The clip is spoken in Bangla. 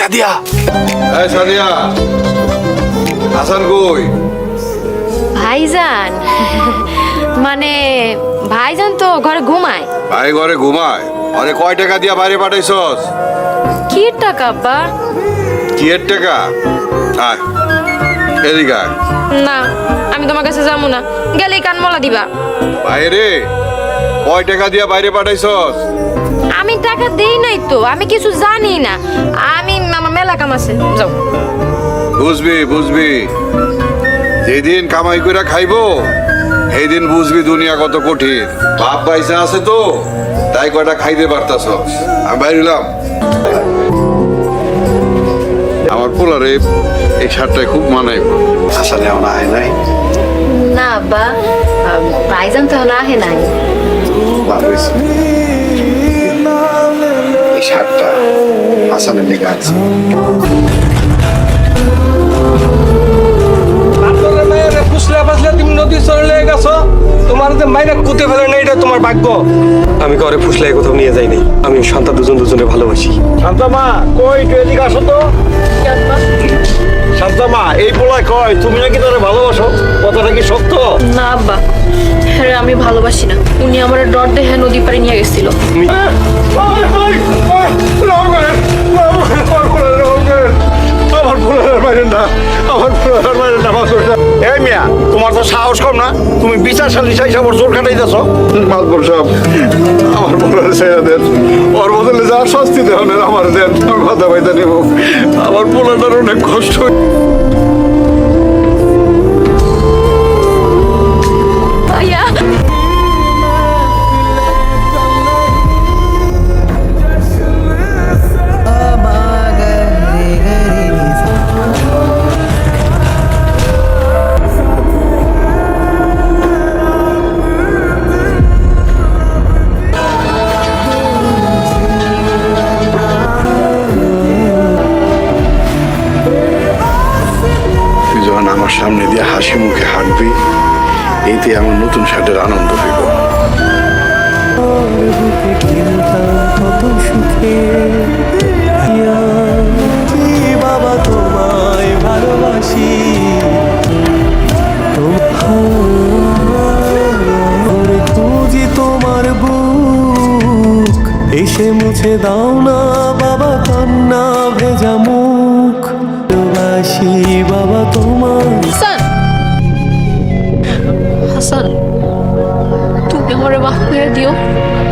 সাদিয়া। এই সাদিয়া হাসান কই? ভাইজান মানে ভাইজান তো ঘরে ঘুমায়। ভাই ঘরে ঘুমায়? আরে কয় টাকা দিয়া বাইরে পাঠাইছস? কি টাকা আব্বা? কি টাকা? আয় এদিকে আয়। না আমি তোমার কাছে যাব না। গেলেই কান মলা দিবা। বাইরে? কয় টাকা দিয়া বাইরে পাঠাইছস? আমি টাকা দেই নাই তো আমি কিছু জানি না। আমি মেলা কাম আছে যাও। বুঝবি বুঝবি। যেদিন কামাই করে খাইবো সেই দিন বুঝবি দুনিয়া কত কঠিন। বাপ পয়সা আছে তো তাই কয়টা খাইতে পারতাস আমি বাইরিলাম আমার পোলারে এই শার্টটায় খুব মানাইব। আসলে এখন আয় নাই। না আব্বা। ভাইজান তো না আহে নাই। ভালো এই শার্টটা হাসানের লেগে আছে। আপনাদের মায়ের ফুসলে ফাসলে তুমি নদী চলে গেছো। তোমার যে মায়ের কুতে ফেলে না এটা তোমার ভাগ্য। আমি ঘরে ফুসলে কোথাও নিয়ে যাইনি আমি শান্তা দুজন দুজনে ভালোবাসি। শান্তামা কই তুই এদিকে আসো তো। শান্তামা এই পোলায় কয় তুমি নাকি তারা ভালোবাসো? কথাটা কি সত্য? না আব্বা হ্যাঁ আমি ভালোবাসি না। উনি আমার ডর দেখে নদী পাড়ে নিয়ে গেছিল। এই মিয়া, তোমার তো সাহস কম না? তুমি বিচার সালিশ আমার জোর খাটাইতেছ মালপুর সব আমার পোলার ছেড়ে দেন। ওর বদলে যা শাস্তি দেন আমার দেন। আমার কথা পাইতে নিব। আমার পোলাটার অনেক কষ্ট আমার সামনে দিয়ে হাসি মুখে হাঁটবি এতে আমার নতুন শার্টের আনন্দ হইব। বাবা তোমায় ভালোবাসি তোমার এসে মুছে দাও না বাবা কান্না ভেজা মুখ ভালোবাসি হাসান তুমি আমার বাহ দিও